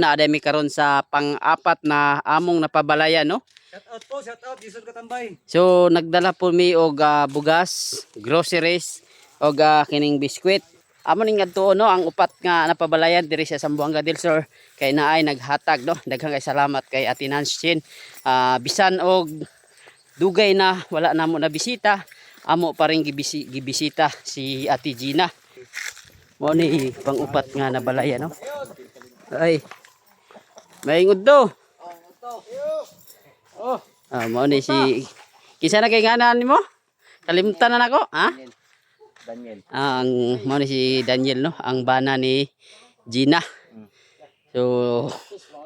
Naaday mi karon sa pang-apat na among napabalayan no. Shout out po, shout out. Jason Katambay. So nagdala po mi og ah, bugas, groceries og ah, kining biskwit. Amo ning adto no ang upat nga napabalayan diri sa Sambuanga del Sur kay naay naghatag no. Daghang kay salamat kay Ate Nanchin. Ah, bisan og dugay na wala na mo na bisita. Amo pa rin gibisi, gibisita si Ate Gina. Mo ni pang-upat nga nabalayan no. Ay. Maingod do. Oh, Ah, mo ni si Kisa na kay nganan nimo? Kalimutan na nako, ha? Daniel. Ah, ang mo ni si Daniel no, ang bana ni Gina. So,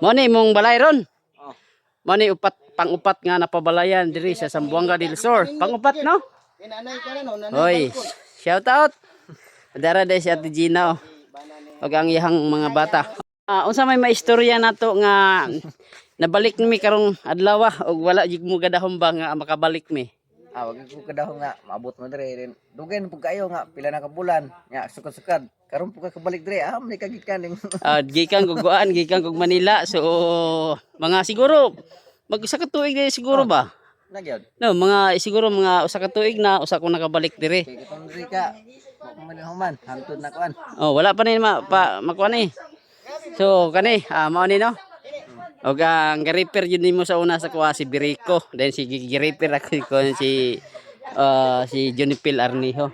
mo ni mong balay ron. Oh. Mo ni upat pang-upat nga napabalayan diri sa Sambuanga del Sur. Pang-upat no? Hoy, shout out. Dara day si Ate Gina oh. Og ang iyang mga bata. Ah, unsa may maistorya nato nga nabalik mi karong adlaw ah, og wala jig mo gadahom ba nga makabalik mi. Ah, wag ko kadahong nga maabot mo dire rin. Dugen pug kayo nga pila na ka bulan. Nya sukad-sukad. Karon pug ka kabalik dire. Ah, man kagikan ning. Ah, gikan kog guan, gikan kog Manila. So mga siguro mag usa ka tuig na siguro ba? Nagyod. No, mga siguro mga usa ka tuig na usa ko nakabalik dire. Kay dire ka. Man human, hangtod na kuan. Oh, wala pa ni ma pa makuha ni. So kani, ah mao ni no. Og ang repair yun nimo sa una sa kuha si Birico, then si gi-repair ako ko si ah, si Junipil Arniho.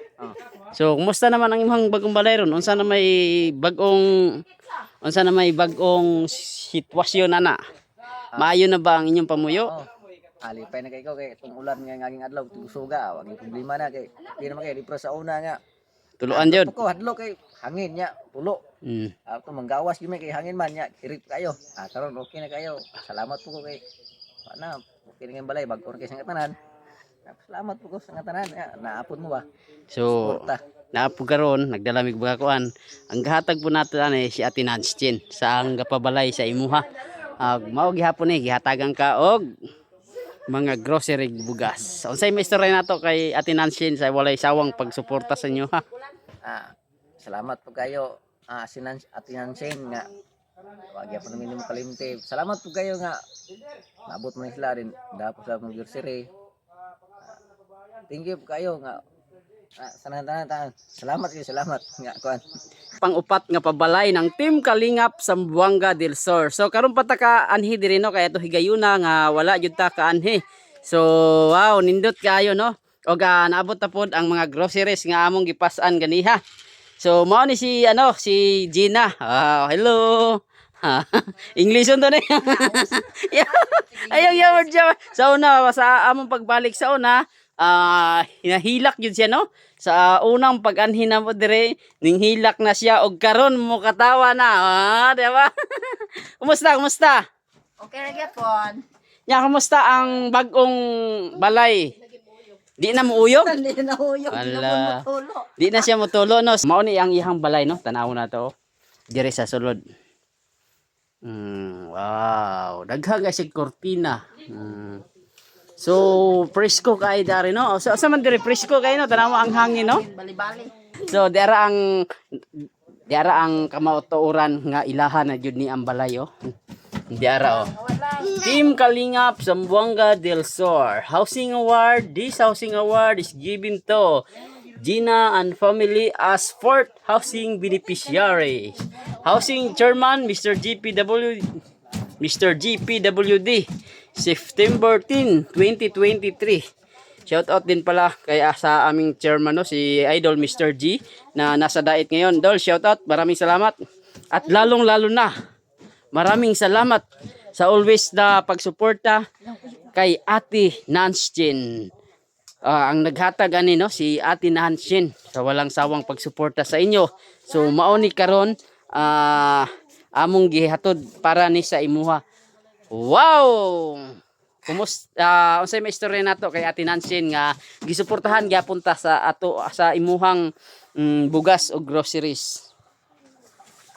So, kumusta naman ang imong bagong balay ron? Unsa na may bagong unsa na may bagong sitwasyon ana? Maayo na ba ang inyong pamuyo? Oh. Alipay na kay ko kay itong ulan nga ngaging adlaw tusuga. Wag problema na kay di naman kay dipro sa una nga. Tuluan jud. Ko hadlo kay hangin nya pulo. Mm. Ato manggawas gyud kay hangin man nya kirip kayo. Ah karon okay na kayo. Salamat po ko kay ana okay na balay bag-o na kay sa tanan. Salamat po ko sa tanan. Ya, naapod mo ba? So, Porta. naapog karon nagdalamig baga kuan. Ang gahatag po nato ani si Ate Nanchin sa ang gapabalay sa imuha. Ah, mao gihapon ni gihatagan ka og mga grocery bugas. Unsay may istorya nato kay Ate Nanchin sa walay sawang pagsuporta sa inyo ha? Ah, salamat po kayo. Ah, sinan atinan sen nga. Wag pa namin mo kalimte. Salamat po kayo nga. Naabot mo na sila rin. Dapo sa mga grocery. Ah, thank you po kayo nga. Ah, tanan tanan. Salamat kayo, salamat nga kuan. pang-upat nga pabalay ng Team Kalingap sa Buanga del Sur. So karon pa ta ka anhi diri no kaya to higayuna nga wala jud ta ka anhi. So wow nindot kayo no. Og uh, naabot ta pod ang mga groceries nga among gipasan ganiha. So mao ni si ano si Gina. Ah, hello. English to ni. Ayaw yaw dyan. Sa una sa among pagbalik sa una ah hinahilak yun siya no sa unang pag-anhin na mo dire ning hilak na siya og karon mo katawa na ah di ba kumusta kumusta Okay na gyapon. nya kumusta ang bagong balay di na mo uyog Hindi na hindi Ala. na tulo. di na siya motulo no mao ni ang ihang balay no tanaw na to dire sa sulod mm, wow daghang kay sig kortina mm. so presko kay dari no so sa man dire presko kay no tanaw ang hangin no Bali-bali. So dara ang dara ang kamauturan nga ilahan na jud ni ang balay oh. Diara oh. Team Kalingap Zamboanga del Sur Housing Award. This housing award is given to Gina and family as fourth housing beneficiary. Housing Chairman Mr. GPW Mr. GPWD September 10, 2023. Shout out din pala kay sa aming chairman no si Idol Mr. G na nasa diet ngayon. Dol, shout out. Maraming salamat. At lalong lalo na maraming salamat sa always na pagsuporta kay Ate Nanchin. Ah, ang naghatag ani no si Ate Nanchin sa walang sawang pagsuporta sa inyo. So mao ni karon ah among gihatod para ni sa imuha. Wow! Kumusta uh, unsay may nato kay Ate Nanchin nga gisuportahan gyapon ta sa ato sa imuhang mm, bugas o groceries.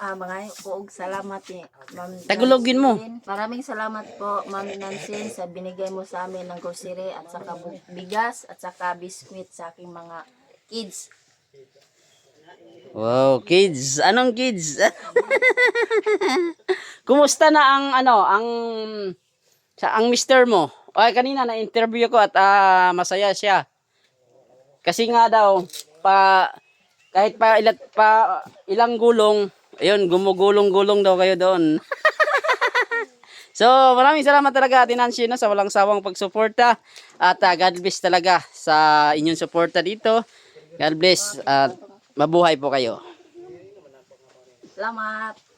Ah, mga kuog salamat ni Ma'am Tagulogin mo. Nancy. Maraming salamat po, Ma'am Nancy, sa binigay mo sa amin ng grocery at saka bu- bigas at saka biskwit sa aking mga kids. Wow, kids. Anong kids? Kumusta na ang ano, ang sa ang mister mo? Ay kanina na interview ko at ah, masaya siya. Kasi nga daw pa kahit pa ilat pa ilang gulong, ayun gumugulong-gulong daw kayo doon. so, maraming salamat talaga Tinanshi no, sa walang sawang pagsuporta at ah, God bless talaga sa inyong suporta dito. God bless at mabuhay po kayo. Salamat.